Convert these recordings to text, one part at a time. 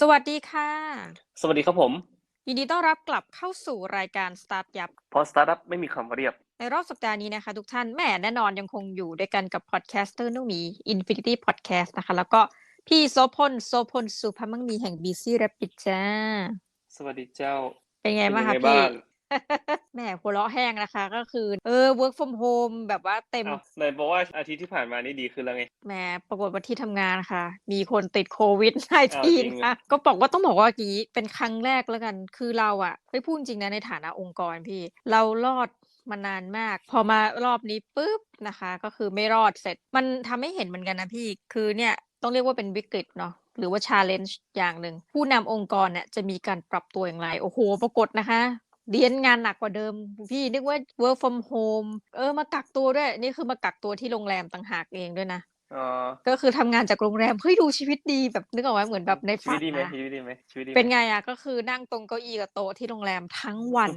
สวัสดีค่ะ สวัสดีครับผม ยินดีต้อนรับกลับเข้าสู่รายการ Start ยับ เพราะสตาร์ทอัพไม่มีคำว่าเรียบ ในรอบสัปดาห์นี้นะคะทุกท่านแหม่แน่นอนยังคงอยู่ด้วยกันกับพอดแคสเตอร์นุ่มหมี Infinity Podcast นะคะ แล้วก็พี่โซพลโซพลสุภมังมีแห่ง BC Rapid จ้า สวัสดีเจ้า เป็นไงบ้างคะเป็นยังไงพี่บ้าง แหมหัวเราะแห้งนะคะ ก็คือเออ work from home แบบว่าเต็มอ้าวไหนบอกว่าอาทิตย์ที่ผ่านมานี่ดีขึ้นแล้วไงแหมปรากฏว่าที่ทำงานค่ะ มีคนติดโควิดจริง19ค่ะก็บอกว่าต้องบอกว่ากี้เป็นครั้งแรกแล้วกัน คือเราอะไม่พูดจริงนะในฐานะองค์กรพี่ เรารอดมานานมาก พอมารอบนี้ปุ๊บนะคะ ก็คือไม่รอดเสร็จ มันทำให้เห็นเหมือนกันนะพี่ คือเนี่ยต้องเรียกว่าเป็นวิกฤตเนาะหรือว่า challenge อย่างหนึ่ง ผู้นำองค์กรเนี่ยจะมีการปรับตัวอย่างไร โอ้โห ปรากฏนะคะ เรียนงานหนักกว่าเดิม พี่นึกว่า work from home เออมากักตัวด้วย นี่คือมากักตัวที่โรงแรมต่างหากเองด้วยนะ อ๋อก็คือทำงานจากโรงแรมเฮ้ยดูชีวิตดีแบบนึกออกไหมเหมือนแบบในชีฝัวิตนดีไหมนะ ชีวิตดีไหมชีวิตดีหมเป็นไงอะก็คือนั่งตรงเก้าอี้กับโต๊ะที่โรงแรมทั้งวัน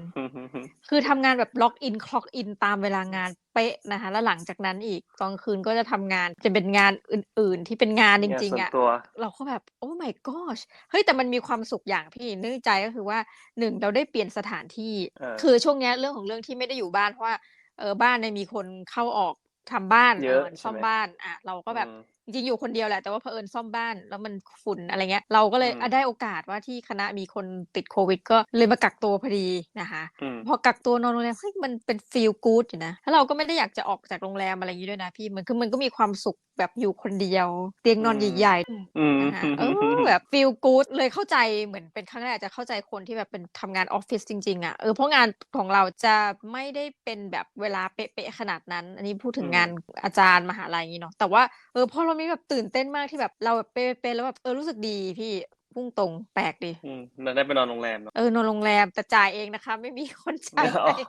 คือทำงานแบบล็อกอินคล็อกอินตามเวลางานเป๊ะนะคะ แล้วหลังจากนั้นอีกตอนคืนก็จะทำงานจะเป็นงานอื่น ๆ ที่เป็นงานจงานริง ส่วๆนอะ ตัว เราก็แบบโอ้ my gosh เฮ้ยแต่มันมีความสุขอย่างพี่นึกในใจก็คือว่าหนึ่งเราได้เปลี่ยนสถานที่ เออ คือช่วงเนี้ยเรื่องของเรื่องที่ไม่ได้อยู่บ้านเพราะว่าเออบ้านเนี่ยมีคนเข้าออก ทำบ้านเยอะหมืนใช่ซ่อมไหมบ้าน อะ เราก็แบบอืม จริงๆอยู่คนเดียวแหละแต่ว่าเผอิญซ่อมบ้านแล้วมันฝุ่นอะไรเงี้ยเราก็เลยอืมอะได้โอกาสว่าที่คณะมีคนติดโควิด ก็เลยมากักตัวพอดีนะคะอืมพอกักตัวนอนโรงแรมเฮ้ยมันเป็นฟีลกู๊ดอยู่นะแล้วเราก็ไม่ได้อยากจะออกจากโรงแรมอะไรอย่างนี้ด้วยนะพี่มันคือมันก็มีความสุขแบบอยู่คนเดียว เตียงนอนอืมใหญ่อืมๆนะคะเออแบบฟีลกู๊ดเลยเข้าใจเหมือนเป็นครั้งแรกจะเข้าใจคนที่แบบเป็นทำงานออฟฟิศจริงๆอะเออเพราะงานของเราจะไม่ได้เป็นแบบเวลาเป๊ะๆขนาดนั้น อันนี้พูดถึงอืมงานอาจารย์มหาลัยอย่างนี้เนาะแต่ว่าเออพอเรามีแบบตื่นเต้นมากที่แบบเราแบบเป๊ะๆแล้วแบบเออรู้สึกดีพี่พุ่งตรงแปลกดีอืมเราได้ไปนอนโรงแรมเนอะเออนอนโรงแรมแต่จ่ายเองนะคะ ไม่มีคนจ่ายอ๋อให้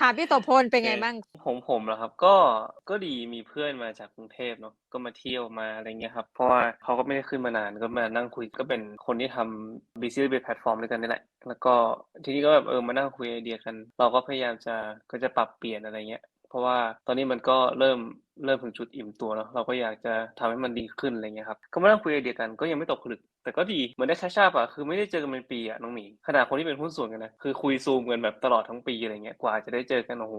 ถามพี่โสพลเป็นไงโอเคบ้างผมผมเหรอครับ ก็ก็ดีมีเพื่อนมาจากกรุงเทพเนาะก็มาเที่ยวมาอะไรเงี้ยครับ เพราะว่าเขาก็ไม่ได้ขึ้นมานานก็มานั่งคุยก็เป็นคนที่ทำ BC เป็นแพลตฟอร์มด้วยกันนี่แหละ แล้วก็ทีนี้ก็แบบเออมานั่งคุยไอเดียกัน เราก็พยายามจะก็จะปรับเปลี่ยนอะไรเงี้ย เพราะว่าตอนนี้มันก็เริ่มเริ่มถึงจุดอิ่มตัวเนาะเราก็อยากจะทำให้มันดีขึ้นอะไรเงี้ยครับก็มานั่งคุยไอเดียกันก็ยังไม่ตกผลึก แต่ก็ดีเหมือนได้แคชชัพอะคือไม่ได้เจอกันเป็นปีอะน้องหมีขนาดคนที่เป็นหุ้นส่วนกันนะคือคุยซูมกันแบบตลอดทั้งปีอะไรเงี้ยกว่าจะได้เจอกันโอ้โห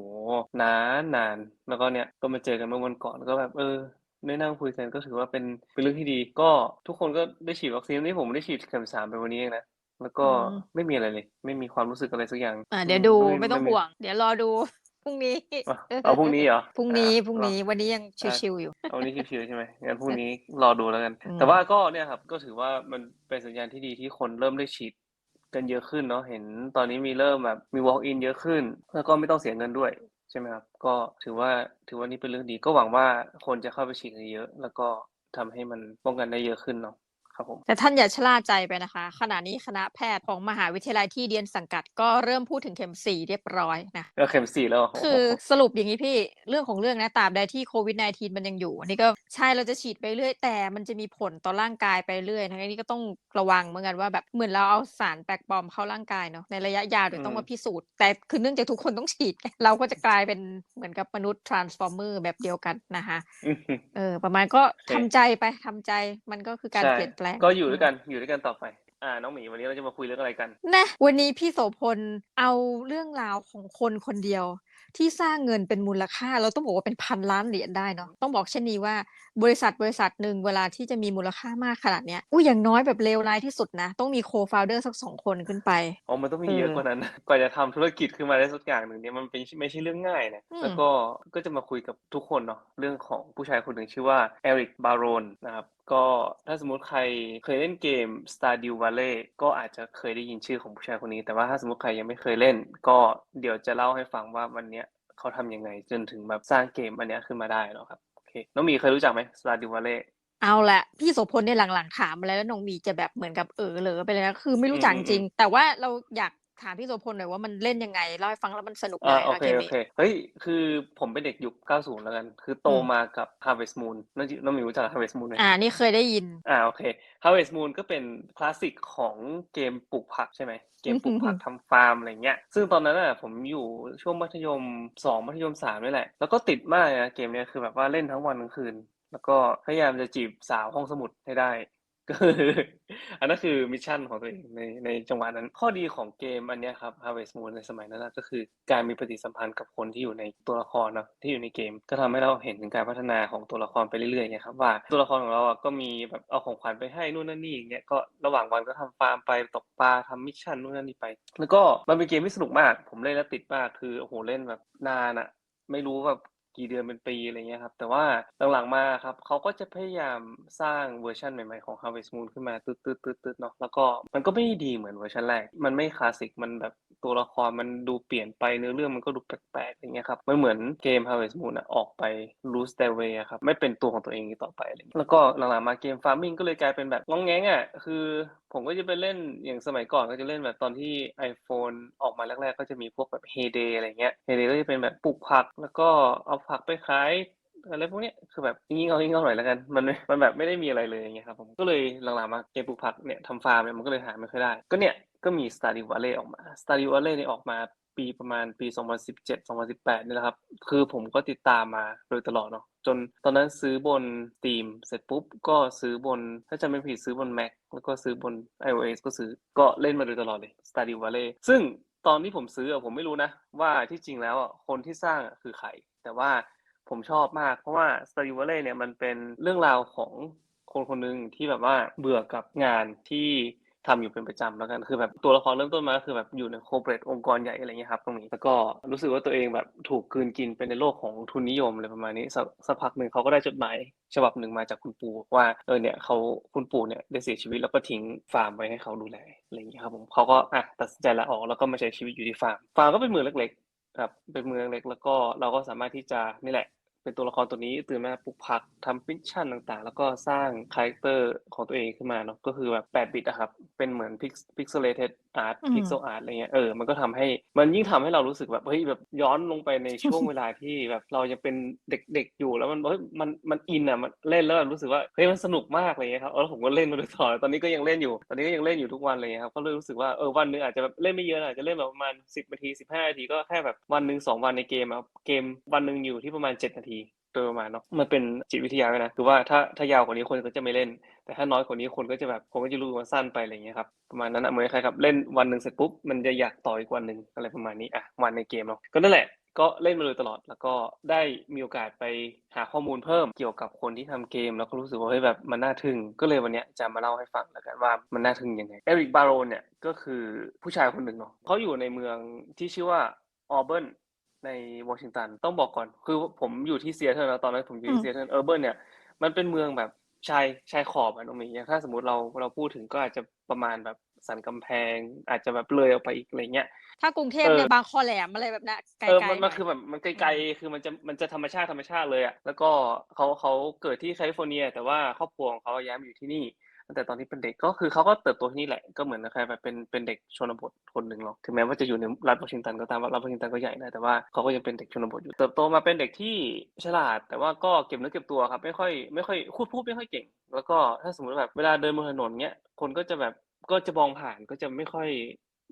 นานนานแล้วก็เนี่ยก็มาเจอกันเมื่อวันก่อนก็แบบเออได้นั่งคุยกันก็ถือว่าเป็นเป็นเรื่องที่ดี ก็ทุกคนก็ได้ฉีดวัคซีนนี่ผมได้ฉีดเข็มสามไปวันนี้เองนะแล้วก็อืมไม่มีอะไรเลย ไม่มีความรู้สึกอะไรสักอย่างอ่าเดี๋ยวดูอืไม่ต้องมีห่วง เดี๋ยวรอดูพ รุ่งนี้อะเอาพรุ่งนี้เหรอพรุ่งนี้อะพรุ่งเหรอนี้วันนี้ยังอะชิวๆอยู่เอาวันนี้ชิวๆใช่ไหมงั้นพรุ่งนี้รอดูแล้วกันอืมแต่ว่าก็เนี่ยครับก็ถือว่ามันเป็นสัญญาณที่ดีที่คนเริ่มได้ฉีดกันเยอะขึ้นเนาะเห็นตอนนี้มีเริ่มแบบมี walk in เยอะขึ้น แล้วก็ไม่ต้องเสียเงินด้วยใช่ไหมครับ ก็ถือว่าถือว่านี่เป็นเรื่องดีก็หวังว่าคนจะเข้าไปฉีดกันเยอะ แล้วก็ทำให้มันป้องกันได้เยอะขึ้นเนาะ ครับผมแต่ท่านอย่าชะล่าใจไปนะคะ ขณะนี้คณะแพทย์ของมหาวิทยาลัยที่เรียนสังกัดก็เริ่มพูดถึงเข็มสี่เรียบร้อยนะก็เข็มสี่แล้วเหรอคือสรุปอย่างนี้พี่เรื่องของเรื่องนะตราบใดที่โควิด -19 มันยังอยู่อันนี่ก็ใช่เราจะฉีดไปเรื่อยแต่มันจะมีผลต่อร่างกายไปเรื่อยนะอันนี้ก็ต้องระวังเหมือนกันว่าแบบเหมือนเราเอาสารแปลกปลอมเข้าร่างกายเนาะในระยะยาวเดี๋ยวต้องมาพิสูจน์แต่คือเนื่องจากทุกคนต้องฉีดไงเราก็จะกลายเป็นเหมือนกับมนุษย์ transformer แบบเดียวกันนะคะอืมเออประมาณก็โอเคทำใจไปทำใจมันก็คือการใช่เปลี่ยนแปลงก็อยู่ด้วยกันอยู่ด้วยกันต่อไป อ่า น้องหมีวันนี้เราจะมาคุยเรื่องอะไรกัน นะวันนี้พี่โสพลเอาเรื่องราวของคนคนเดียว ที่สร้างเงินเป็นมูลค่า เราต้องบอกว่าเป็นพันล้านเหรียญได้เนาะต้องบอกเช่นนี้ว่าบริษัทบริษัทหนึ่งเวลาที่จะมีมูลค่ามากขนาดเนี้ยอุ้ยอย่างน้อยแบบเลวร้ายที่สุดนะ ต้องมีโคฟ o u เดอร์สักสองคนขึ้นไป อ๋อ มันต้องมีเออเยอะกว่านั้นกว่าจะทำธุรกิจขึ้นมาได้สักอย่างหนึ่งเนี่ยมันเป็นไม่ใช่เรื่องง่ายนะ อืม แล้วก็ก็จะมาคุยกับทุกคนเนาะเรื่องของผู้ชายคนหนึ่งชื่อว่าเอริกบารอนนะครับ ก็ถ้าสมมุติใครเคยเล่นเกม Stardew Valley ก็อาจจะเคยได้ยินชื่อของผู้ชายคนนี้ แต่ว่าถ้าสมมติใครยังไม่เคยเล่น ก็เดี๋ยวจะเล่าให้ฟังว่าวันเนี้ยเขาทำยังไงจนถึงแบบสร้างเกมอันเนี้ยขึ้นมาได้เนาะครับโอเคน้องหมีเคยรู้จักไหม Stardew Valley เอาละพี่โสพลเนี่ยหลังๆถามมาแล้วแล้วน้องมีจะแบบเหมือนกับเออเหลอไปเลยนะคือไม่รู้จักอืจมริงๆแต่ว่าเราอยาก ถามพี่โสพลหน่อยว่ามันเล่นยังไงเล่าให้ฟังแล้วมันสนุกอ่ายังไงโอคะเคเกมโอนี้เคเฮ้ยคือผมเป็นเด็กยุค 90 แล้วกัน คือโตอืมมากับ Harvest Moon น้องจิน้องหมิวรู้จัก Harvest Moon ไหมอ่า นี่เคยได้ยิน อ่าโอเค Harvest Moon ก็เป็นคลาสสิกของเกมปลูกผักใช่ไหมเกมปลูกผักทำฟาร์มอะไรเงี้ย ซึ่งตอนนั้นน่ะผมอยู่ช่วงมัธยม 2 มัธยม3นี่แหละ แล้วก็ติดมากนะเกมเนี้ยคือแบบว่าเล่นทั้งวันทั้งคืน แล้วก็พยายามจะจีบสาวห้องสมุดให้ได้ ก็คืออันนั้นคือมิชชั่นของตัวเองในในจังหวะนั้น ข้อดีของเกมอันเนี้ยครับ Harvest Moon ในสมัยนั้นนะก็คือการมีปฏิสัมพันธ์กับคนที่อยู่ในตัวละครเนาะที่อยู่ในเกม ก็ทำให้เราเห็นถึงการพัฒนาของตัวละครไปเรื่อยๆไงครับว่าตัวละครของเราอะก็มีแบบเอาของขวัญไปให้นู่นนั่นนี่อย่างเงี้ยก็ระหว่างวันก็ทำฟาร์มไปตกปลาทำมิชชั่นนู่นนั่นนี่ไป แล้วก็มันเป็นเกมที่สนุกมาก ผมเล่นแล้วติดมากคือโอ้โหเล่นแบบนานอะไม่รู้แบบ กี่เดือนเป็นปีอะไรเงี้ยครับ แต่ว่าหลังๆมาครับเขาก็จะพยายามสร้างเวอร์ชันใหม่ๆของ Harvest Moon ขึ้นมาตืดๆๆๆเนาะแล้วก็มันก็ไม่ได,ดีเหมือนเวอร์ชันแรก มันไม่คลาสสิกมันแบบตัวละครมันดูเปลี่ยนไปเนื้อเรื่องมันก็ดูแปลกๆอย่างเงี้ยครับมันเหมือนเกม Harvest Moon อะออกไป lose their way ครับไม่เป็นตัวของตัวเองอีกต่อไปอะไรเงี้ยแล้วก็หลังๆมาเกม Farming ก็เลยกลายเป็นแบบงองแงงอะคือผมก็จะไปเล่นอย่างสมัยก่อนก็จะเล่นแบบตอนที่ iPhone ออกมาแรกๆ ก็จะมีพวกแบบ Heyday อะไรเงี้ย Heyday ก็จะเป็นแบบปลูกผักแล้วก็เอาผักไปขายอะไรพวกนี้คือแบบงี่เง่างี่เง่าหน่อยแล้วกัน มันมันแบบไม่ได้มีอะไรเลยอย่างเงี้ยครับผมก็เลยหลังๆมาเกมปลูกผักเนี่ยทำฟาร์มเนี่ยมันก็เลยหาไม่ค่อยได้ ก็เนี่ยก็มี Stardew Valley ออกมา Stardew Valley เนี่ยออกมาปีประมาณปี 2017 2018นี่แหละครับ คือผมก็ติดตามมาโดยตลอดเนาะจนตอนนั้นซื้อบน Steam เสร็จปุ๊บ ก็ซื้อบน ถ้าจำไม่ผิดซื้อบน Mac แล้วก็ซื้อบน iOS ก็ซื้อก็เล่นมาโดยตลอดเลย Stardew Valley ซึ่งตอนที่ผมซื้ออะผมไม่รู้นะ ว่าที่จริงแล้วอะคนที่สร้างคือใคร แต่ว่าผมชอบมาก เพราะว่า Stardew Valley เนี่ยมันเป็นเรื่องราวของคนคนหนึ่งที่แบบว่าเบื่อกับงานที่ทำอยู่เป็นประจำแล้วกันคือแบบตัวละครเริ่มต้นมาคือแบบอยู่ในโคเปรตองค์กรใหญ่อะไรเงี้ยครับตรงนี้แล้วก็รู้สึกว่าตัวเองแบบถูกกืนกินไปในโลกของทุนนิยมอะไรประมาณนี้สักสักพักหนึ่งเขาก็ได้จดหมายฉบับหนึ่งมาจากคุณปู่ว่าเออเนี่ยเขาคุณปู่เนี่ยได้เสียชีวิตแล้วก็ทิ้งฟาร์มไว้ให้เขาดูแลอะไรเงี้ยครับผมเขาก็อะตัดสินใจลาออกแล้วก็มาใช้ชีวิตอยู่ที่ฟาร์มฟาร์มก็เป็นเมืองเล็ก ครับเป็นเมืองเล็กแล้วก็เราก็สามารถที่จะนี่แหละ เป็นตัวละครตัวนี้ตื่นมาปลูกผักทำมิชชั่นต่างๆ แล้วก็สร้างคาแรคเตอร์ของตัวเองขึ้นมาเนาะก็คือแบบ8บิตอะครับเป็นเหมือน pix pixelated art อืม pixel art อะไรเงี้ยเออมันก็ทำให้มันยิ่งทำให้เรารู้สึกแบบเฮ้ยแบบย้อนลงไปในช่วงเวลาที่แบบเรายังเป็นเด็กๆอยู่แล้วมันเฮ้ยมันมันอินอะมันเล่นแล้วรู้สึกว่าเฮ้ยมันสนุกมากอะไรเงี้ยครับเออแล้วผมก็เล่นมาโดยตลอดตอนนี้ก็ยังเล่นอยู่ ตอนนี้ก็ยังเล่นอยู่ทุกวันเลยครับก็เลยรู้สึกว่าเออวันหนึงอาจจะแบบเล่นไม่เยอะนะอาจจะเล่นแบบประมาณ10นาที15นาทีก็แค่แบบวันหนึ่งสองวันในเกมครับเกมวันหนึ่งอยู่ที่ประมาณ7นาที โดยประมาณเนาะมันเป็นจิตวิทยาไว้นะคือว่าถ้าถ้ายาวกว่านี้คนก็จะไม่เล่น แต่ถ้าน้อยกว่านี้คนก็จะแบบคนก็จะรู้ว่าสั้นไปอะไรอย่างเงี้ยครับประมาณนั้นอะเหมือนใครครับเล่นวันหนึ่งเสร็จปุ๊บมันจะอยากต่ออีกวันหนึ่งอะไรประมาณนี้อะวันในเกมเนาะก็นั่นแหละก็เล่นมาโดยตลอดแล้วก็ได้มีโอกาสไปหาข้อมูลเพิ่มเกี่ยวกับคนที่ทำเกม แล้วก็รู้สึกว่าเฮ้ยแบบมันน่าทึ่งก็เลยวันเนี้ยจะมาเล่าให้ฟังแล้วกันว่ามันน่าทึ่งยังไงเอริกบาโรนเนี่ยก็คือผู้ชายคนหนึ่งเนาะเขาอยู่ในเมืองที่ชื่อว่าออเบิร์น ในวอชิงตันต้องบอกก่อน คือผมอยู่ที่ซีแอตเทิลนะตอนนั้นผมอยู่อืที่มซีแอตเทิลเออร์เบิร์นเนี่ยมันเป็นเมืองแบบชายชายขอบอะน้องหมีอย่างถ้าสมมติเราเราพูดถึงก็อาจจะประมาณแบบสันกำแพง อาจจะแบบเลยออกไปอีกอะไรเงี้ยถ้ากรุงเทพเออเนี่ยบางคอแหลมอะไรแบบนั้นไกลเออๆมันหมัน่นอยคือแบบมันไกอืลมๆคือมันจะมันจะธรรมชาติธรรมชาติเลยอะแล้วก็เขาเขาเกิดที่แคลิฟอร์เนีย แต่ว่าครอบครัวของเขาย้ายมาอยู่ที่นี่ ตั้งแต่ตอนที่เป็นเด็กก็คือเขาก็เติบโตที่นี่แหละก็เหมือนใครแบบเป็นเป็นเด็กชนบทคนหนึ่งหรอกถึงแม้ว่าจะอยู่ในรัฐวอชิงตันก็ตามว่ารัฐวอชิงตันก็ใหญ่นะแต่ว่าเขาก็ยังเป็นเด็กชนบทอยู่เติบโตมาเป็นเด็กที่ฉลาด แต่ว่าก็เก็บเนื้อเก็บตัวครับ ไม่ค่อยไม่ค่อยพูดพูดไม่ค่อยเก่ง แล้วก็ถ้าสมมติแบบเวลาเดินบนถนนเนี้ยคนก็จะแบบก็จะมองผ่านก็จะไม่ค่อย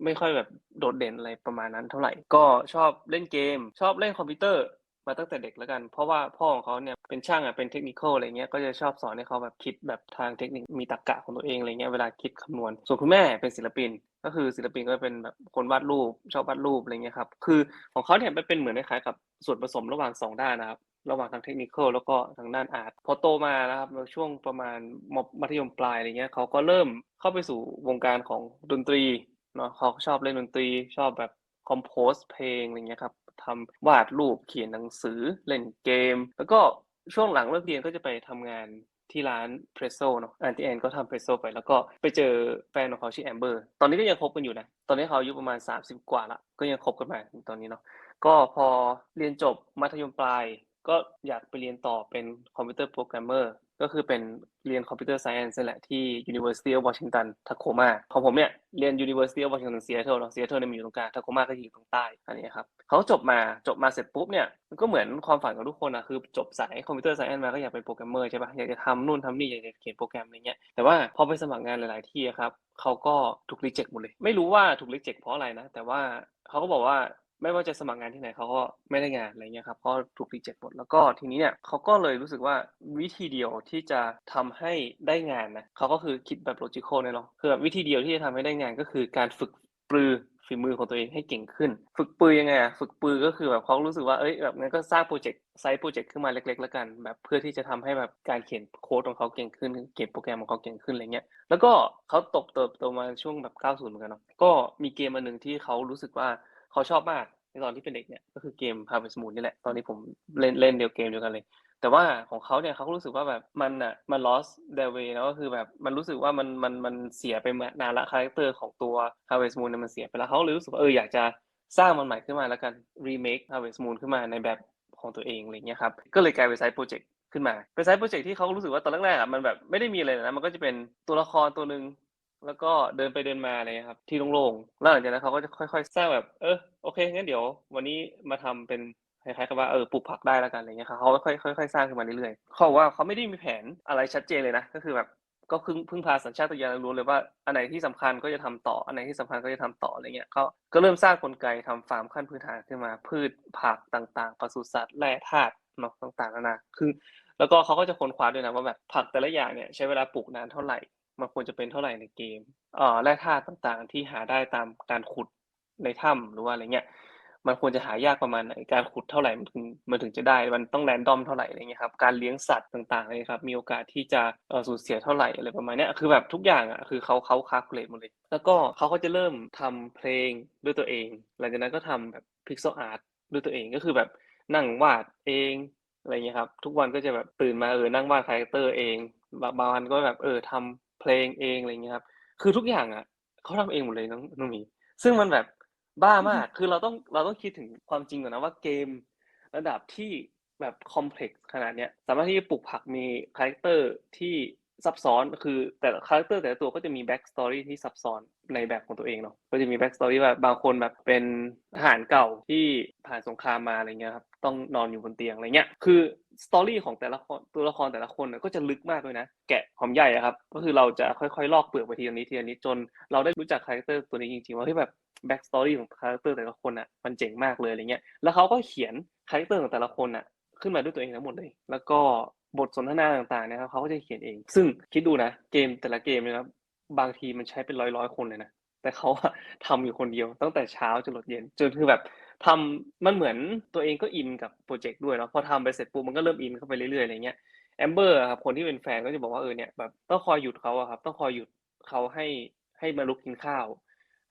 ไม่ค่อยแบบโดดเด่นอะไรประมาณนั้นเท่าไหร่ ก็ชอบเล่นเกม ชอบเล่นคอมพิวเตอร์ มาตั้งแต่เด็กแล้วกัน เพราะว่าพ่อของเขาเนี่ยเป็นช่างอะเป็นเทคนิคอะไรเงี้ยก็จะชอบสอนให้เขาแบบคิดแบบทางเทคนิคมีตรรกะของตัวเองอะไรเงี้ยเวลาคิดคำนวณ ส่วนคุณแม่เป็นศิลปิน ก็คือศิลปินก็เป็นแบบคนวาดรูปชอบวาดรูปอะไรเงี้ยครับคือของเขาเนี่ยมันเป็นเหมือนคล้ายๆกับส่วนผสมระหว่างสองด้านนะครับระหว่างทางเทคนิคแล้วก็ทางด้านอาร์ตพอโตมานะครับในช่วงประมาณมมัธยมปลายอะไรเงี้ยเขาก็เริ่มเข้าไปสู่วงการของดนตรีเนาะเขาชอบเล่นดนตรีชอบแบบคอมโพสเพลงอะไรเงี้ยครับ ทำวาดรูปเขียนหนังสือเล่นเกม แล้วก็ช่วงหลังเลิกเรียนก็จะไปทำงานที่ร้านเพรสโซเนาะอันที่แอนก็ทำเพรสโซไป แล้วก็ไปเจอแฟนของเขาชื่อแอมเบอร์ ตอนนี้ก็ยังคบกันอยู่นะ ตอนนี้เขาอายุประมาณ 30 กว่าละก็ยังคบกันมาถึงตอนนี้เนาะก็พอเรียนจบมัธยมปลาย ก็อยากไปเรียนต่อเป็นคอมพิวเตอร์โปรแกรมเมอร์ ก็คือเป็นเรียนคอมพิวเตอร์ไซเอนซ์นั่แหละที่ University of Washington Tacoma ของผมเนี่ยเรียน University of Washington Seattle เนาะ Seattle เนี่ยมันอยู่ตรงกลาง Tacoma ก็อยู่ตรงใต้อันนี้ครับเขาจบมาจบมาเสร็จปุ๊บเนี่ยมันก็เหมือนความฝันของทุกคนอะคือจบสายคอมพิวเตอร์ไซเอนซ์มาก็อยากเป็นโปรแกรมเมอร์ใช่ปะอยากจะทำนู่นทำนี่อยากจะเขียนโปรแกรมอะไรเงี้ยแต่ว่าพอไปสมัครงานหลาย ๆ ที่ครับเขาก็ถูกรีเจ็คหมดเลย ไม่รู้ว่าถูกรีเจ็คเพราะอะไรนะ แต่ว่าเขาก็บอกว่า ไม่ว่าจะสมัครงานที่ไหนเขาก็ไม่ได้งานอะไรเงี้ยครับเพราะถูกรีเจ็คหมดแล้วก็ทีนี้เนี่ยเขาก็เลยรู้สึกว่าวิธีเดียวที่จะทำให้ได้งานนะเขาก็คือคิดแบบโลจิคอลเนี่ยเนาะคือวิธีเดียวที่จะทำให้ได้งานก็คือการฝึกปรือฝีมือของตัวเองให้เก่งขึ้น ฝึกปือยังไงอะฝึกปือก็คือแบบเขารู้สึกว่าเอ้ยแบบงั้นก็สร้างโปรเจกต์ไซต์โปรเจกต์ขึ้นมาเล็ก ๆ แล้วกัน แบบเพื่อที่จะทำให้แบบการเขียนโค้ดของเขาเก่งขึ้นเขียนโปรแกรมของเขาเก่งขึ้นอะไรเงี้ยแล้วก็เขาตกเติบโตมาช่วงแบบ 90เหมือนกันเนาะก็มีเกมอันหนึ่งที่เขารู้สึกว่า เขาชอบมากในตอนที่เป็นเด็กเนี่ยก็คือเกม Harvest Moon นี่แหละ ตอนนี้ผมเล่นเล่นเดียวเกมเดียวกันเลย แต่ว่าของเขาเนี่ยเขาก็รู้สึกว่าแบบมันอะมัน lost their way แล้วก็คือแบบมันรู้สึกว่ามันมันมันเสียไปนานละคาแรคเตอร์ของตัว Harvest Moon เนี่ยมันเสียไปแล้วเขาเลยรู้สึกว่าเอออยากจะสร้างมันใหม่ขึ้นมาแล้วกัน remake Harvest Moon ขึ้นมาในแบบของตัวเองอะไรเงี้ยครับก็เลยกลายเป็นไซต์โปรเจกต์ขึ้นมาเป็นไซต์โปรเจกต์ที่เขารู้สึกว่าตอนแรกๆอะมันแบบไม่ได้มีอะไรนะมันก็จะเป็นตัวละครตัวหนึ่ง แล้วก็เดินไปเดินมาเงี้ยครับ ที่โล่งๆแล้วหลังจากนั้นเขาก็จะค่อย ๆ สร้างแบบ เออโอเคงั้นเดี๋ยว วันนี้มาทำเป็นคล้ายๆกับว่าเออปลูกผักได้แล้วกันอะไรเงี้ยครับเขาค่อยๆค่อยๆสร้างขึ้นมาเรื่อยๆเขาบอกว่าเขาไม่ได้มีแผนอะไรชัดเจนเลยนะก็คือแบบก็พึ่งพึ่งพาสัญชาตญาณล้เลยว่าอันไหนที่สำคัญก็จะทำต่ออันไหนที่สำคัญก็จะทำต่ออะไรเงี้ยเขาก็เริ่มสร้างกลไกทำฟาร์มขั้นพื้นฐานขึ้นมา พืชผักต่างๆปศุสัตว์แร่ธาตุเนาะต่างๆนานาคือ แล้วก็เขาก็จะค้นคว้าด้วยนะว่าแบบผักแต่ละอย่างเนี่ยใช้เวลาปลูกนานเท่าไหร่ มันควรจะเป็นเท่าไหร่ในเกมเอ่อแร่ธาตุต่างๆ ที่หาได้ตามการขุดในถ้ำหรือว่าอะไรเงี้ย มันควรจะหายากประมาณไหนการขุดเท่าไหร่มันถึงมันถึงจะได้ มันต้องแรนดอมเท่าไหร่อะไรเงี้ยครับ การเลี้ยงสัตว์ต่างๆเลยครับ มีโอกาสที่จะเอ่อสูญเสียเท่าไหร่อะไรประมาณเนี้ยคือแบบทุกอย่างอะคือเขาเขาคาคูลเลตหมดเลย แล้วก็เขาก็จะเริ่มทำเพลงด้วยตัวเอง หลังจากนั้นก็ทำแบบพิกเซลอาร์ตด้วยตัวเองก็คือแบบนั่งวาดเองอะไรเงี้ยครับ ทุกวันก็จะแบบตื่นมาเออนั่งวาดคาแรคเตอร์เองบางบางวันก็แบบเออทำ เพลงเองอะไรเงี้ยครับ คือทุกอย่างอะเขาทำเองหมดเลยน้องน้องหมีซึ่งมันแบบบ้ามาก คือเราต้องเราต้องคิดถึงความจริงก่อนนะว่าเกมระดับที่แบบคอมเพล็กซ์ขนาดเนี้ยสามารถที่จะปลูกผักมีคาแรคเตอร์ที่ ซับซ้อนคือแต่ละคาแรคเตอร์แต่ละตัวก็จะมีแบ็กสตอรี่ที่ซับซ้อนในแบบของตัวเองเนาะก็จะมีแบ็กสตอรี่ว่าบางคนแบบเป็นทหารเก่าที่ผ่านสงครามมาอะไรเงี้ยครับต้องนอนอยู่บนเตียงอะไรเงี้ยคือสตอรี่ของแต่ละคนตัวละครแต่ละคนน่ะก็จะลึกมากเลยนะ แกะหอมใหญ่ครับ ก็คือเราจะค่อยๆ ลอกเปลือกไปทีละนิดทีละนิดจนเราได้รู้จักคาแรคเตอร์ตัวนี้จริงๆว่าเฮ้ยแบบแบ็กสตอรี่ของคาแรคเตอร์แต่ละคนอะมันเจ๋งมากเลยอะไรเงี้ยแล้วเขาก็เขียนคาแรคเตอร์ของแต่ละคนอะขึ้นมาด้วยตัวเองทั้งหมดเลย แล้วก็ บทสนทนาต่างๆนะครับเขาก็จะเขียนเอง ซึ่งคิดดูนะเกมแต่ละเกมนะครับบางทีมันใช้เป็นร้อยๆคนเลยนะแต่เขาอะทำอยู่คนเดียวตั้งแต่เช้าจนหลดเย็นจนคือแบบทำมันเหมือนตัวเองก็อินกับโปรเจกต์ด้วยเนาะพอทำไปเสร็จปุ๊บมันก็เริ่มอินเข้าไปเรื่อยๆอะไรเงี้ยแอมเบอร์ครับคนที่เป็นแฟนก็จะบอกว่าเออเนี่ยแบบต้องคอยหยุดเขาอะครับ ต้องคอยหยุดเขาให้ให้มาลุกกินข้าว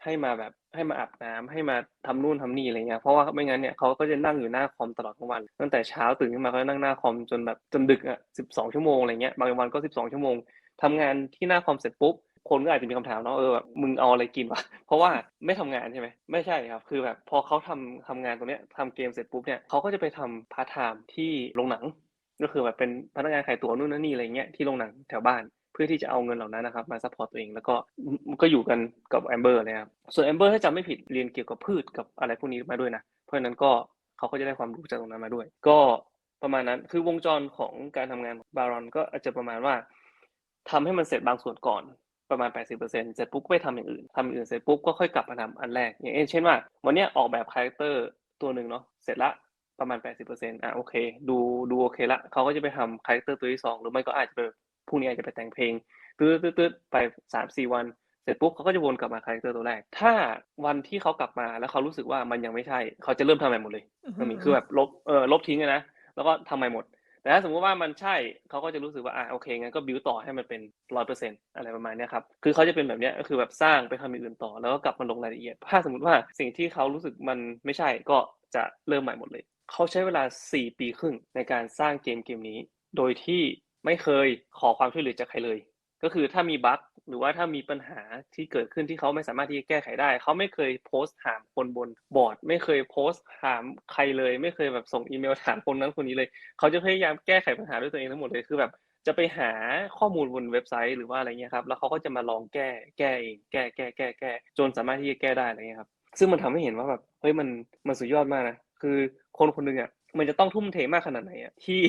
ให้มาแบบ ให้มาอาบน้ำให้มาทำนู่นทำนี่อะไรเงี้ยเพราะว่าไม่งั้นเนี่ยเขาก็จะนั่งอยู่หน้าคอมตลอดทั้งวัน ตั้งแต่เช้าตื่นขึ้นมาก็นั่งหน้าคอมจนแบบจนดึกอะสิบสองชั่วโมงอะไรเงี้ยบางวันก็สิบสองชั่วโมงทำงานที่หน้าคอมเสร็จปุ๊บคนก็อาจจะมีคำถามเนาะเออแบบมึงเอาอะไรกินวะเพราะว่าไม่ทำงานใช่ไหมไม่ใช่ครับ คือแบบพอเขาทำทำงานตรงเนี้ยทำเกมเสร็จปุ๊บเนี่ยเขาก็จะไปทำพาร์ทไทม์ที่โรงหนัง ก็คือแบบเป็นพนักงานขายตั๋วนู่นนั่นนี่อะไรเงี้ยที่โรงหนังแถวบ้าน พื่อที่จะเอาเงินเหล่านั้นนะครับมาซัพพอร์ตตัวเองแล้วก็ก็อยู่กันกับแอมเบอร์เลยครับส่วนแอมเบอร์ถ้าจำไม่ผิดเรียนเกี่ยวกับพืชกับอะไรพวกนี้มาด้วยนะเพราะฉะนั้นก็เขาก็จะได้ความรู้จากตรงนั้นมาด้วย ก็ประมาณนั้นคือวงจรของการทำงานบารอนก็อาจจะประมาณว่าทำให้มันเสร็จบางส่วนก่อนประมาณ 80%เสร็จปุ๊บก็ไปทำอย่างอื่นทำอย่างอื่นเสร็จปุ๊บก็ค่อยกลับมาทำอันแรก อย่างเช่นว่า วันนี้ออกแบบคาแรคเตอร์ตัวหนึ่งเนาะเสร็จละประมาณ 80%อะโอเค ดูดูโอเคละเขาก็จะไปทำคาแรคเตอร์ตัวที่สองหรือไม่ก็อาจจะไป พรุ่งนี้อาจจะไปแต่งเพลงตืดตืดไปสามสี่วัน เสร็จปุ๊บเขาก็จะวนกลับมาคาแรคเตอร์ตัวแรก ถ้าวันที่เขากลับมาแล้วเขารู้สึกว่ามันยังไม่ใช่ เขาจะเริ่มทำใหม่หมดเลยมันมีคือแบบลบเออลบทิ้งเลยนะแล้วก็ทำใหม่หมด แต่ถ้าสมมติว่ามันใช่เขาก็จะรู้สึกว่าอะโอเคงั้นก็บิวต่อให้มันเป็นร้อยเปอร์เซ็นต์อะไรประมาณเนี้ยครับคือเขาจะเป็นแบบเนี้ยก็คือแบบสร้างไปทำอย่างอื่นต่อ แล้วก็กลับมาลงรายละเอียด ถ้าสมมติว่าสิ่งที่เขารู้สึกมันไม่ใช่ก็จะเริ่มใหม่หมดเลยเขาใช้เวลา 4 ปีครึ่งในการสร้างเกมเกมนี้ โดยที่ ไม่เคยขอความช่วยเหลือจากใครเลย ก็คือถ้ามีบั๊กหรือว่าถ้ามีปัญหาที่เกิดขึ้นที่เขาไม่สามารถที่จะแก้ไขได้ เขาไม่เคยโพสต์ถามคนบนบอร์ด ไม่เคยโพสต์ถามใครเลย ไม่เคยแบบส่งอีเมลถามคนนั้นคนนี้เลย เขาจะพยายามแก้ไขปัญหาด้วยตัวเองทั้งหมดเลยคือแบบจะไปหาข้อมูลบนเว็บไซต์หรือว่าอะไรเงี้ยครับ แล้วเขาก็จะมาลองแก้แก้เองแก้แก้แก้แก้จนสามารถที่จะแก้ได้อะไรเงี้ยครับ ซึ่งมันทำให้เห็นว่าแบบเฮ้ยมันมันสุดยอดมากนะคือคนคนหนึงอะ มันจะต้องทุ่มเทมากขนาดไหนอะที่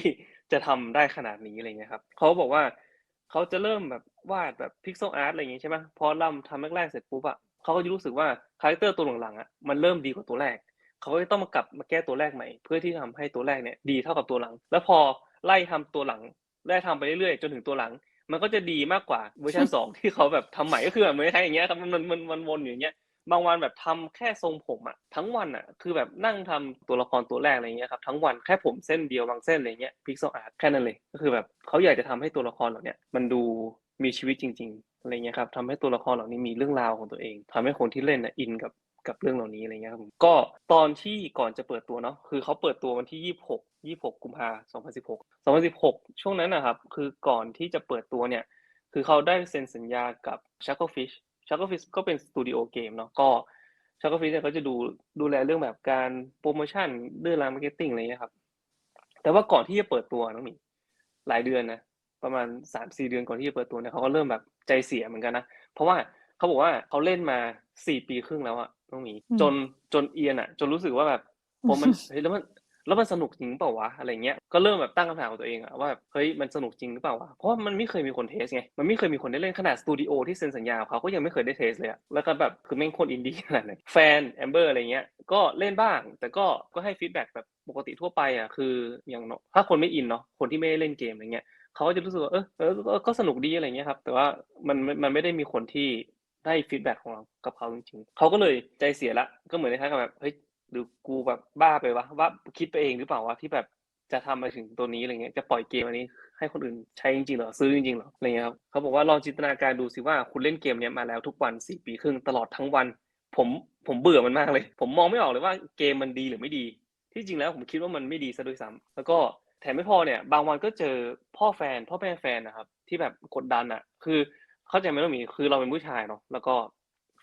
จะทำได้ขนาดนี้อะไรเงี้ยครับเขาบอกว่าเขาจะเริ่มแบบวาดแบบพิกเซลอาร์ตอะไรอย่างงี้ใช่ไหมพอล่ำทำแรกๆเสร็จปุ๊บอะเขาก็จะรู้สึกว่าคาแรคเตอร์ตัวหลังๆอะมันเริ่มดีกว่าตัวแรกเขาก็จะต้องมากลับมาแก้ตัวแรกใหม่ เพื่อที่จะทำให้ตัวแรกเนี่ยดีเท่ากับตัวหลัง แล้วพอไล่ทำตัวหลังไล่ทำไปเรื่อยๆจนถึงตัวหลัง มันก็จะดีมากกว่าเวอร์ชันสองที่เขาแบบทำใหม่ก็คือแบบเหมือนใช้อย่างเงี้ยครับมันมันมันมันวนอยู่อย่างเงี้ย บางวันแบบทำแค่ทรงผมอะทั้งวันอะคือแบบนั่งทำตัวละครตัวแรกอะไรเงี้ยครับทั้งวันแค่ผมเส้นเดียวบางเส้นอะไรเงี้ยพิกเซลอาร์ตแค่นั้นเลยก็คือแบบเขาอยากจะทำให้ตัวละครเหล่านี้มันดูมีชีวิตจริง ๆอะไรเงี้ยครับทำให้ตัวละครเหล่านี้มีเรื่องราวของตัวเองทำให้คนที่เล่นนะอินกับกับเรื่องเหล่านี้อะไรเงี้ยครับก็ตอนที่ก่อนจะเปิดตัวเนาะคือเขาเปิดตัววันที่ยี่สิบหกยี่สิบหกกุมภาสองพันสิบหกสองพันสิบหกช่วงนั้นนะครับคือก่อนที่จะเปิดตัวเนี่ยคือเขาได้เซ็นสัญญากับ Shucklefish Shucklefish ก็เป็นสตูดิโอเกมเนาะก็ Shucklefish เนี่ยเขาจะดูดูแลเรื่องแบบการโปรโมชั่นเรื่องราวมาร์เก็ตติ้งอะไรเงี้ยครับ แต่ว่าก่อนที่จะเปิดตัวน้องหมีหลายเดือนนะประมาณสามสี่เดือนก่อนที่จะเปิดตัวเนี่ยเขาก็เริ่มแบบใจเสียเหมือนกันนะเพราะว่าเขาบอกว่าเขาเล่นมาสี่ปีครึ่งแล้วอะน้องหมีอืมจนจนเอียนอะจนรู้สึกว่าแบบผมมันเฮ้ยแล้วมัน แล้วมันสนุกจริงเปล่าวะอะไรเงี้ยก็เริ่มแบบตั้งคำถามกับตัวเองอะว่าแบบเฮ้ยมันสนุกจริงหรือเปล่าวะเพราะมันไม่เคยมีคนเทสไงมันไม่เคยมีคนได้เล่นขนาดสตูดิโอที่เซ็นสัญญาเขาก็ยังไม่เคยได้เทสเลยอะแล้วก็แบบคือแม่งคนอินดี้ขนาดไหนแฟนแอมเบอร์อะไรเงี้ยก็เล่นบ้าง แต่ก็ก็ให้ฟีดแบ็กแบบปกติทั่วไปอะคืออย่างเนาะถ้าคนไม่อินเนาะคนที่ไม่ได้เล่นเกมอะไรเงี้ยเขาก็จะรู้สึกว่าเออเออก็สนุกดีอะไรเงี้ยครับแต่ว่ามันมันไม่ได้มีคนที่ได้ฟีดแบ็กของเรากับเขาจริงๆเขาก็เลยใจเสียละก็เหมือนคล้ายกับแบบเฮ้ย หรือกูแบบบ้าไปวะว่าคิดไปเองหรือเปล่าวะที่แบบจะทำมาถึงตัวนี้อะไรเงี้ยจะปล่อยเกมอันนี้ให้คนอื่นใช้จริงๆเหรอซื้อจริงๆเหรออะไรเงี้ยครับเขาบอกว่าลองจินตนาการดูสิว่าคุณเล่นเกมเนี้ยมาแล้วทุกวันสี่ปีครึ่งตลอดทั้งวัน ผมผมเบื่อมันมากเลย ผมมองไม่ออกเลยว่าเกมมันดีหรือไม่ดี ที่จริงแล้วผมคิดว่ามันไม่ดีซะด้วยซ้ำแล้วก็แถมไม่พอเนี่ย บางวันก็เจอพ่อแฟน พ่อแม่แฟนนะครับ ที่แบบกดดันอะ คือเข้าใจไหมต้องมีคือเราเป็นผู้ชายเนาะแล้วก็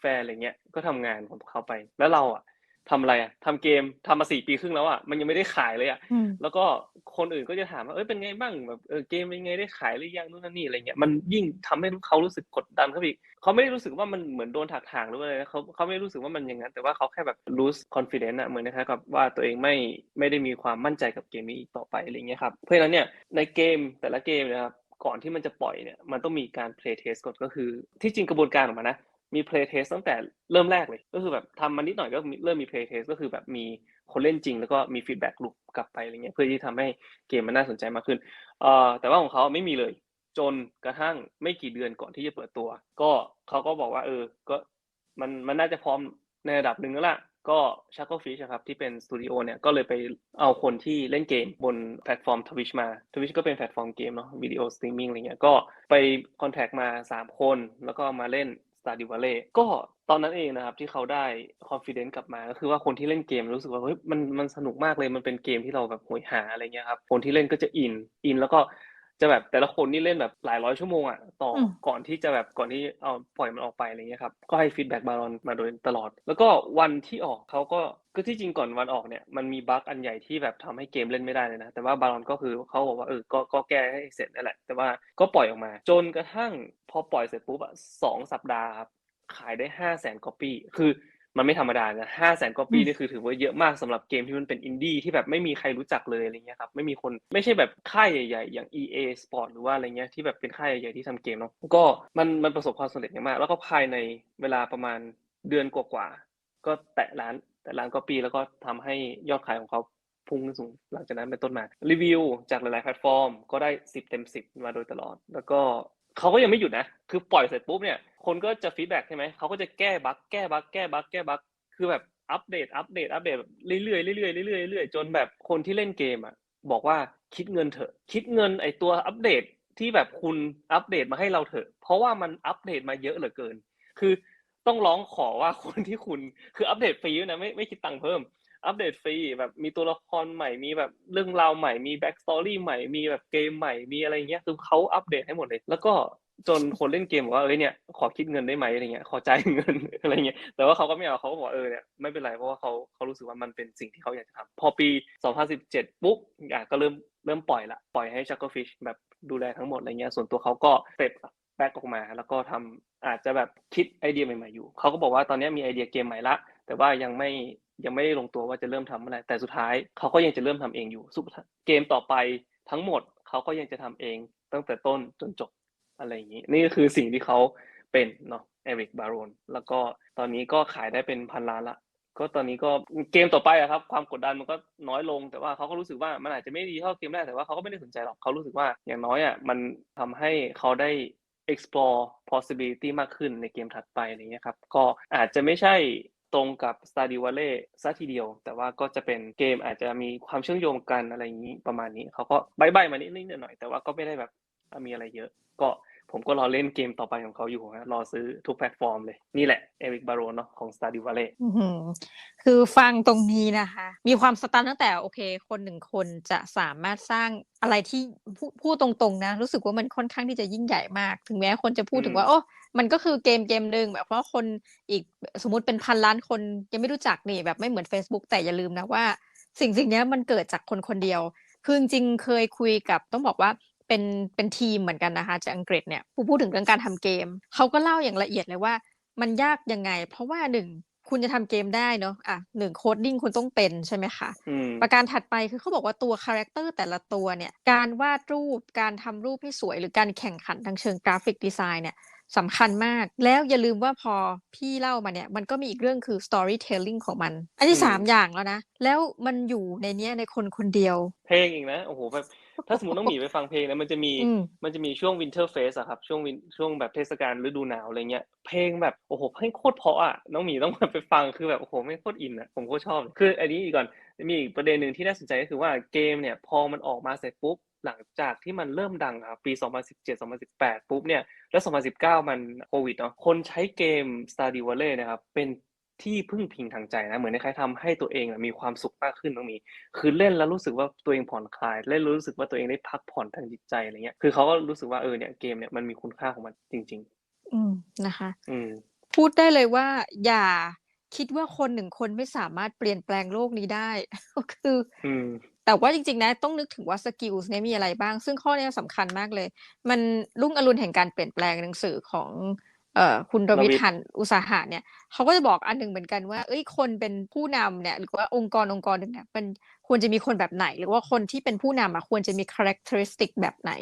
แฟนอะไรเงี้ยก็ทำงานของเขาไป แล้วเราอะ ทำอะไรอะทำเกมทำมาสี่ปีครึ่งแล้วอะมันยังไม่ได้ขายเลยอะอืมแล้วก็คนอื่นก็จะถามว่าเอ้ยเป็นไงบ้างแบบเออเกมเป็นไงได้ขายหรือยังนู่นนั่นนี่อะไรเงี้ยมันยิ่งทำให้เขารู้สึกกดดันเขาอีกเขาไม่ได้รู้สึกว่ามันเหมือนโดนถักถางหรือว่าอะไรนะเขาเขาไม่ได้รู้สึกว่ามันอย่างนั้น แต่ว่าเขาแค่แบบ lose confidence อะเหมือนนะครับกับว่าตัวเองไม่ไม่ได้มีความมั่นใจกับเกมนี้อีกต่อไปอะไรเงี้ยครับเพราะฉะนั้นเนี่ยในเกมแต่ละเกมนะครับก่อนที่มันจะปล่อยเนี่ยมันต้องมีการ play test ก่อนก็คือที่จริงกระบวนการออกมานะ มี play test ตั้งแต่เริ่มแรกเลย ก็คือแบบทำมานิดหน่อยก็เริ่มมี play test ก็คือแบบมีคนเล่นจริง แล้วก็มี feedback ลุกกลับไปอะไรเงี้ยเพื่อที่ทำให้เกมมันน่าสนใจมากขึ้นเอ่อแต่ว่าของเขาไม่มีเลย จนกระทั่งไม่กี่เดือนก่อนที่จะเปิดตัว ก็เขาก็บอกว่า เออ ก็มันมันน่าจะพร้อมในระดับหนึ่งแล้วล่ะก็ Shucklefish อะครับที่เป็นสตูดิโอเนี่ยก็เลยไปเอาคนที่เล่นเกมบนแพลตฟอร์ม Twitch มา Twitch ก็เป็นแพลตฟอร์มเกมเนาะวิดีโอสตรีมมิ่งอะไรเงี้ยก็ไปคอนแทคมา 3 คน แล้วก็มาเล่น Stardew Valley ก็ตอนนั้นเองนะครับที่เขาได้คอนฟิเดนซ์กลับมาก็คือว่าคนที่เล่นเกมรู้สึกว่าเฮ้ยมันมันสนุกมากเลยมันเป็นเกมที่เราแบบหวยหาอะไรเงี้ยครับคนที่เล่นก็จะอินอินแล้วก็ จะแบบแต่ละคนนี่เล่นแบบหลายร้อยชั่วโมงอะต่ออมก่อนที่จะแบบก่อนที่เอาปล่อยมันออกไปอะไรเงี้ยครับก็ให้ฟีดแบ็กบารอนมาโดยตลอด แล้วก็วันที่ออกเขาก็ก็ที่จริงก่อนวันออกเนี่ยมันมีบั๊กอันใหญ่ที่แบบทำให้เกมเล่นไม่ได้เลยนะ แต่ว่าบารอนก็คือเขาบอกว่าเออก็ก็แก้ให้เสร็จนั่นแหละ แต่ว่าก็ปล่อยออกมา จนกระทั่งพอปล่อยเสร็จปุ๊บอะสองสัปดาห์ครับขายได้ห้าแสนก๊อปปี้คือ มันไม่ธรรมดานะห้าแสนก๊อปปี้อืมนี่คือถือว่าเยอะมากสำหรับเกมที่มันเป็นอินดี้ที่แบบไม่มีใครรู้จักเลยอะไรเงี้ยครับไม่มีคนไม่ใช่แบบค่ายใหญ่ ๆ อย่าง EA Sport หรือว่าอะไรเงี้ยที่แบบเป็นค่ายใหญ่ๆที่ทำเกมเนาะก็มันมันประสบความสำเร็จอย่างมาก แล้วก็ภายในเวลาประมาณเดือนกว่าๆก็แตะล้านแตะล้านก๊อปปี้แล้วก็ทำให้ยอดขายของเขาพุ่งขึ้นสูงหลังจากนั้นเป็นต้นมารีวิวจากหลายๆแพลตฟอร์ม ก็ได้สิบเต็มสิบมาโดยตลอด แล้วก็ เขาก็ยังไม่หยุดนะ คือปล่อยเสร็จปุ๊บเนี่ย คนก็จะฟีดแบ็กใช่ไหม เขาก็จะแก้บั๊กแก้บั๊กแก้บั๊กแก้บั๊กคือแบบอัปเดต อัปเดต อัปเดตเรื่อยๆเรื่อยๆเรื่อยๆเรื่อยๆจนแบบคนที่เล่นเกมอะบอกว่าคิดเงินเถอะ คิดเงินไอตัวอัปเดตที่แบบคุณอัปเดตมาให้เราเถอะ เพราะว่ามันอัปเดตมาเยอะเหลือเกิน คือต้องร้องขอว่าคนที่คุณคืออัปเดตฟรีนะไม่ไม่คิดตังค์เพิ่ม อัปเดตฟรีแบบมีตัวละครใหม่มีแบบเรื่องราวใหม่มีแบ็กสตอรี่ใหม่มีแบบเกมใหม่มีอะไรเงี้ยคือเขาอัปเดตให้หมดเลย แล้วก็จนคนเล่นเกมบอกว่าเอ้ยเนี่ยขอคิดเงินได้ไหมอะไรเงี้ยขอจ่ายเงินอะไรเงี้ยแต่ว่าเขาก็ไม่เอาเขาก็บอกเออเนี่ยไม่เป็นไรเพราะว่าเขาเขารู้สึกว่ามันเป็นสิ่งที่เขาอยากจะทำพอปี 2017 ปุ๊บอะก็เริ่มเริ่มปล่อยละปล่อยให้ Chucklefish แบบดูแลทั้งหมดอะไรเงี้ยส่วนตัวเขาก็เต็ปแบ็กออกมา แล้วก็ทำอาจจะแบบคิดไอเดียใหม่ๆอยู่เขาก็บอกว่าตอนนี้มีไอเดียเกมใหม่ละ แต่ว่ายังไม่ยังไม่ได้ลงตัวว่าจะเริ่มทำเมื่อไหร่แต่สุดท้ายเขาก็ยังจะเริ่มทำเองอยู่สุดเกมต่อไปทั้งหมดเขาก็ยังจะทำเองตั้งแต่ต้นจนจบอะไรอย่างนี้ นี่ก็คือสิ่งที่เขาเป็นเนาะเอริกบารอนแล้วก็ตอนนี้ก็ขายได้เป็นพันล้านละก็ตอนนี้ก็เกมต่อไปอะครับ ความกดดันมันก็น้อยลง แต่ว่าเขาก็รู้สึกว่ามันอาจจะไม่ดีเท่าเกมแรกแต่ว่าเขาก็ไม่ได้สนใจหรอกเขารู้สึกว่าอย่างน้อยอะมันทำให้เขาได้ explore possibility มากขึ้นในเกมถัดไปอะไรเงี้ยครับ ก็อาจจะไม่ใช่ ตรงกับ Stardew Valley ซะทีเดียว แต่ว่าก็จะเป็นเกมอาจจะมีความเชื่อมโยงกันอะไรอย่างนี้ประมาณนี้ เขาก็ใบๆมานิดนิดหน่อยๆแต่ว่าก็ไม่ได้แบบมีอะไรเยอะ ก็ ผมก็รอเล่นเกมต่อไปของเขาอยู่นะรอซื้อทุกแพลตฟอร์มเลย นี่แหละเอริกบารอนเนาะของ Stardew Valley อื้อหือคือฟังตรงนี้นะคะ มีความสตันตั้งแต่โอเค คนหนึ่งคนจะสามารถสร้างอะไรที่พูพูดตรงๆนะ รู้สึกว่ามันค่อนข้างที่จะยิ่งใหญ่มาก ถึงแม้คนจะพูดถึงว่าอืมโอ้มันก็คือเกมเกมหนึ่งแบบว่าคนอีกสมมุติเป็นพันล้านคนยังไม่รู้จักนี่แบบไม่เหมือน Facebook แต่อย่าลืมนะว่า สิ่งสิ่งเนี้ยมันเกิดจากคนคนเดียวคือจริงๆเคยคุยกับต้องบอกว่า เป็นเป็นทีมเหมือนกันนะคะจากอังกฤษเนี่ยผู้พูดถึงเรื่องการทำเกมเขาก็เล่าอย่างละเอียดเลยว่า มันยากยังไง เพราะว่าหนึ่งคุณจะทำเกมได้เนาะอะหนึ่งโคดดิ้งคุณต้องเป็นใช่ไหมคะอืมประการถัดไปคือเขาบอกว่าตัวคาแรคเตอร์แต่ละตัวเนี่ยการวาดรูปการทำรูปให้สวย หรือการแข่งขันทางเชิงกราฟิกดีไซน์เนี่ยสำคัญมาก แล้วอย่าลืมว่าพอพี่เล่ามาเนี่ย มันก็มีอีกเรื่องคือ storytelling ของมัน อันที่อืมสามอย่างแล้วนะ แล้วมันอยู่ในเนี้ยในคนคนเดียว เพลงอีกนะ โอ้โหแบบ ถ้าสมมติน้องหมีไปฟังเพลงนะมันจะมีอืมมันจะมีช่วงวินเทอร์เฟสอะครับ ช่วงวินช่วงแบบเทศกาลฤดูหนาวอะไรเงี้ยเพลงแบบโอ้โหเพลงโคตรเพราะอะน้องหมีต้องแบบไปฟังคือแบบโอ้โหไม่งโคตรอินอะผมโคตรชอบเลยคือ อันนี้อีกก่อนมีอีกประเด็นหนึ่งที่น่าสนใจก็คือว่าเกมเนี่ยพอมันออกมาเสร็จปุ๊บหลังจากที่มันเริ่มดังอะครับปี 2017 2018 ปุ๊บเนี่ย แล้ว 2019 มันโควิดเนาะคนใช้เกม Stardew Valley นะครับ เป็น ที่พึ่งพิงทางใจนะ เหมือนคล้ายๆทำให้ตัวเองอะมีความสุขมากขึ้นน้องหมี คือเล่นแล้วรู้สึกว่าตัวเองผ่อนคลาย เล่นแล้วรู้สึกว่าตัวเองได้พักผ่อนทางจิตใจอะไรเงี้ย คือเขาก็รู้สึกว่าเออเนี่ยเกมเนี่ยมันมีคุณค่าของมันจริงอืมนะคะๆอืมพูดได้เลยว่าอย่าคิดว่าคนหนึ่งคนไม่สามารถเปลี่ยนแปลงโลกนี้ได้ ก็คืออืมแต่ว่าจริง ๆ นะ ต้องนึกถึงว่าสกิลส์เนี่ยมีอะไรบ้าง ซึ่งข้อเนี้ยสำคัญมากเลย มันรุ่งอรุณแห่งการเปลี่ยนแปลงหนังสือของ เอ่อคุณรวิทรวิย์ทย์หันอุตสาหะเนี่ยเขาก็จะบอกอันหนึ่งเหมือนกันว่า เอ้ยคนเป็นผู้นำเนี่ยหรือว่าองค์กรองค์กรหนึ่งเนี่ยมันควรจะมีคนแบบไหน หรือว่าคนที่เป็นผู้นำอะควรจะมี characteristic แบบไหน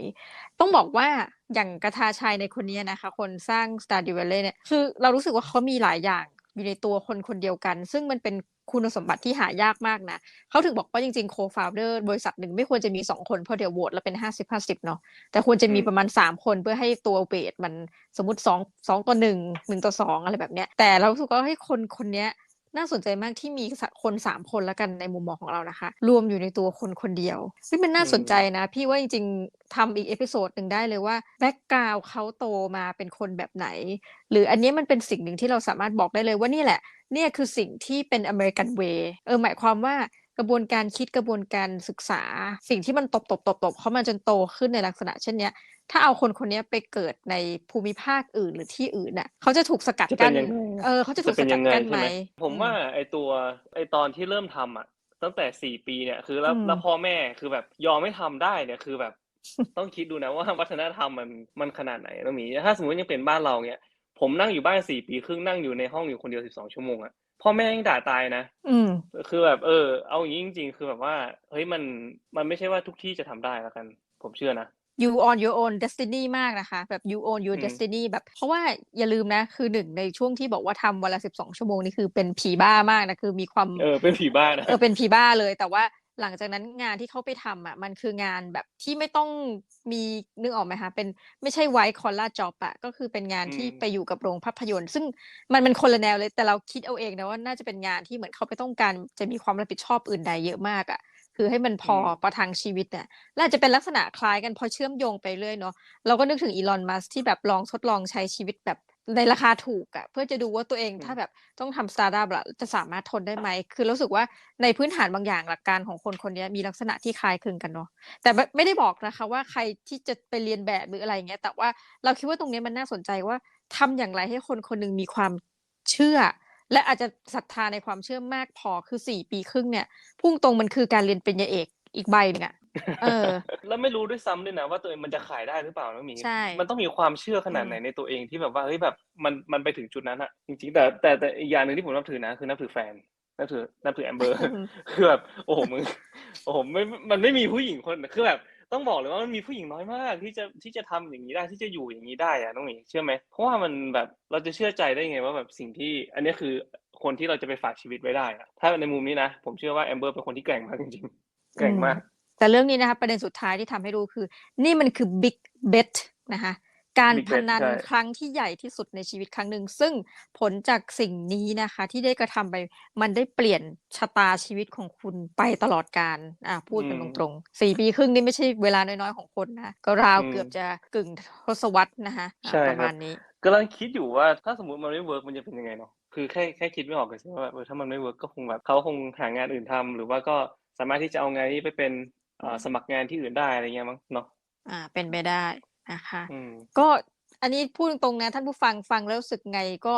ต้องบอกว่าอย่างกระทาชัยในคนนี้นะคะ คนสร้าง Stardew Valley เนี่ยคือเรารู้สึกว่าเขามีหลายอย่างอยู่ในตัวคนคนเดียวกัน ซึ่งมันเป็นคุณสมบัติที่หายากมากนะเขาถึงบอกว่าจริงๆ co-founder บริษัทหนึ่งไม่ควรจะมีสองคนเพราะเดี๋ยวโหวตแล้วเป็นห้าสิบห้าสิบเนาะแต่ควรจะมีอืมประมาณสามคนเพื่อให้ตัวเวทมันสมมติสองสองต่อหนึ่งหนึ่งต่อสองอะไรแบบเนี้ยแต่เรารู้สึกว่าให้ยคนคนเนี้ย น่าสนใจมากที่มีสะคนสามคนแล้วกันในมุมมองของเรานะคะ รวมอยู่ในตัวคนคนเดียวซึ่งมันน่าสนใจนะ พี่ว่าจริงๆทำอีกเอพิโซดหนึ่งได้เลยว่าแบ็กกราวเขาโตมาเป็นคนแบบไหน หรืออันนี้มันเป็นสิ่งหนึ่งที่เราสามารถบอกได้เลยว่านี่แหละ เนี่ยคือสิ่งที่เป็นอเมริกันเวย์เออหมายความว่า กระบวนการคิดกระบวนการศึกษา สิ่งที่มันตบตบตบตบเขามาจนโตขึ้นในลักษณะเช่นเนี้ย ถ้าเอาคนคนเนี้ยไปเกิดในภูมิภาคอื่นหรือที่อื่นน่ะเขาจะถูกสกัดจะเป็กั้นนยังไงเออเขาจะถูจะกเป็สนกัยัดงไงกั้นใช่ไหมไหมผมอืมว่าไอตัวไอตอนที่เริ่มทำอะ ตั้งแต่สี่ปีเนี่ยคือแล้วอืมแล้วพ่อแม่คือแบบยอมไม่ทำได้เนี่ยคือแบบ ต้องคิดดูนะว่าวัฒนธรรมมันมันขนาดไหนน้องหมีถ้าสมมติยังเป็นบ้านเราเนี่ยผมนั่งอยู่บ้านสี่ปีครึ่งนั่งอยู่ในห้องอยู่คนเดียวสิบสองชั่วโมงอะ พ่อแม่ยังด่าตายนะอืมคือแบบ เออ เอาอย่างนี้จริง ๆ คือแบบว่า เฮ้ยมันมันไม่ใช่ว่าทุกที่จะทำได้แล้วกัน ผมเชื่อนะ you on your own destiny มากนะคะ แบบ you own your อืม destiny แบบ เพราะว่าอย่าลืมนะ คือหนึ่งในช่วงที่บอกว่าทำวันละสิบสองชั่วโมงนี่คือเป็นผีบ้ามากนะ คือมีความ เออ เป็นผีบ้านะ เออ เป็นผีบ้าเลย แต่ว่า หลังจากนั้นงานที่เขาไปทำอะ มันคืองานแบบที่ไม่ต้องมีนึกออกไหมคะเป็นไม่ใช่ไวท์คอลล่าจ็อบอะก็คือเป็นงานที่อืมไปอยู่กับโรงภาพยนตร์ ซึ่งมันเป็นคนละแนวเลยแต่เราคิดเอาเองนะว่าน่าจะเป็นงานที่เหมือนเขาไปต้องการจะมีความรับผิดชอบอื่นใดเยอะมากอะคือให้มันพอประทังชีวิตเนี่ยและอาจจะเป็นลักษณะคล้ายกันพอเชื่อมโยงไปเรื่อยเนาะเราก็นึกถึงอีลอนมัสที่แบบลองทดลองใช้ชีวิตแบบ ในราคาถูกอะเพื่อจะดูว่าตัวเองอืมถ้าแบบต้องทำสตาร์ทอัพละจะสามารถทนได้ไหม คือรู้สึกว่าในพื้นฐานบางอย่างหลักการของคนคนนี้มีลักษณะที่คล้ายคลึงกันเนาะแต่ไม่ไม่ได้บอกนะคะ ว่าใครที่จะไปเรียนแบบหรืออะไรอย่างเงี้ย แต่ว่าเราคิดว่าตรงเนี้ยมันน่าสนใจว่าทำอย่างไรให้คนคนหนึ่งมีความเชื่อ และอาจจะศรัทธาในความเชื่อมากพอคือสี่ปีครึ่งเนี่ยพุ่งตรงมันคือการเรียนปริญญาเอกอีกใบหนึ่งอะ เออ แล้วไม่รู้ด้วยซ้ำด้วยนะว่าตัวเองมันจะขายได้หรือเปล่าน้องหมีใช่ มันต้องมีความเชื่อขนาดอืมไหนในตัวเองที่แบบว่าเฮ้ยแบบมันมันไปถึงจุดนั้นอะจริงๆแต่แต่แต่อีกอย่างหนึ่งที่ผมนับถือนะ คือนับถือแฟนนับถือนับถือแอมเบอร์ คือแบบโอ้โหมึงโอ้โหไม่มันไม่มีผู้หญิงคนคือแบบต้องบอกเลยว่ามันมีผู้หญิงน้อยมากที่จะที่จะทำอย่างนี้ได้ที่จะอยู่อย่างนี้ได้อะน้องหมีเชื่อไหมเพราะว่ามันแบบเราจะเชื่อใจได้ไงว่าแบบสิ่งที่ อันนี้คือคนที่เราจะไปฝากชีวิตไว้ได้อะถ้าในมุมนี้นะผมเชื่อว่าแอมเบอร์เป็นคนที่แกร่งมากจริงๆแกร่งมาก แต่เรื่องนี้นะคะประเด็นสุดท้ายที่ทำให้รู้คือ นี่มันคือ big bet นะคะการ Big พ bet นันใช่ครั้งที่ใหญ่ที่สุดในชีวิตครั้งหนึ่ง ซึ่งผลจากสิ่งนี้นะคะ ที่ได้กระทำไป มันได้เปลี่ยนชะตาชีวิตของคุณไปตลอดกาลอะพูดกันอืตมรงๆสี่ปีครึ่งนี่ไม่ใช่เวลาน้อยๆของคนนะก็ราวอืมเกือบจะกึ่งทศวรรษนะคะอะใช่ประครัมาบณนี้กำลังคิดอยู่ว่าถ้าสมมติมันไม่เวิร์กมันจะเป็นยังไงเนาะคือแค่แค่คิดไม่ออกเลยใช่ไหมว่าแบบเออถ้ามันไม่เวิร์กก็คงแบบเขาคงหางานอื่นทำหรือว่าก็สามารถที่จะเอางานนี้ไปเป็นเอ่อสมัครงานที่อื่นได้อะไรเงี้ยมั้งเนาะอ่า เป็นไปได้นะคะ อืม ก็อันนี้พูดตรงๆนะ ท่านผู้ฟังฟังแล้วรู้สึกไงก็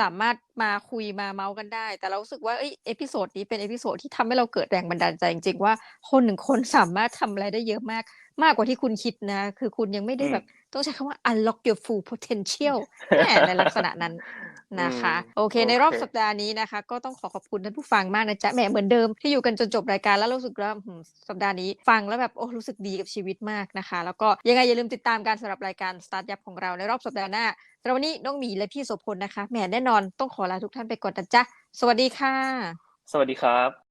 สามารถมาคุยมาเมาส์กันได้ แต่เรารู้สึกว่าเอ้ยเอพิโซดนี้เป็นเอพิโซดที่ทำให้เราเกิดแรงบันดาลใจจริงๆว่าคนหนึ่งคนสามารถทำอะไรได้เยอะมาก มากกว่าที่คุณคิดนะ คือคุณยังไม่ได้อืม แบบ ต้องใช้คำว่า unlock your full potential แหมในลักษณะนั้นนะคะอืมโอเค ในรอบโอเคสัปดาห์นี้นะคะ ก็ต้องขอขอบคุณท่านผู้ฟังมากนะจ๊ะแหมเหมือนเดิมที่อยู่กันจนจบรายการแล้วรู้สึกว่าหืมสัปดาห์นี้ฟังแล้วแบบโอ้รู้สึกดีกับชีวิตมากนะคะ แล้วก็ยังไงอย่าลืมติดตามการสำหรับรายการ Start ยับของเราในรอบสัปดาห์หน้าสำหรับวันนี้น้องหมีและพี่โสพลนะคะแหมแน่นอนต้องขอลาทุกท่านไปก่อนนะจ๊ะสวัสดีค่ะ สวัสดีครับ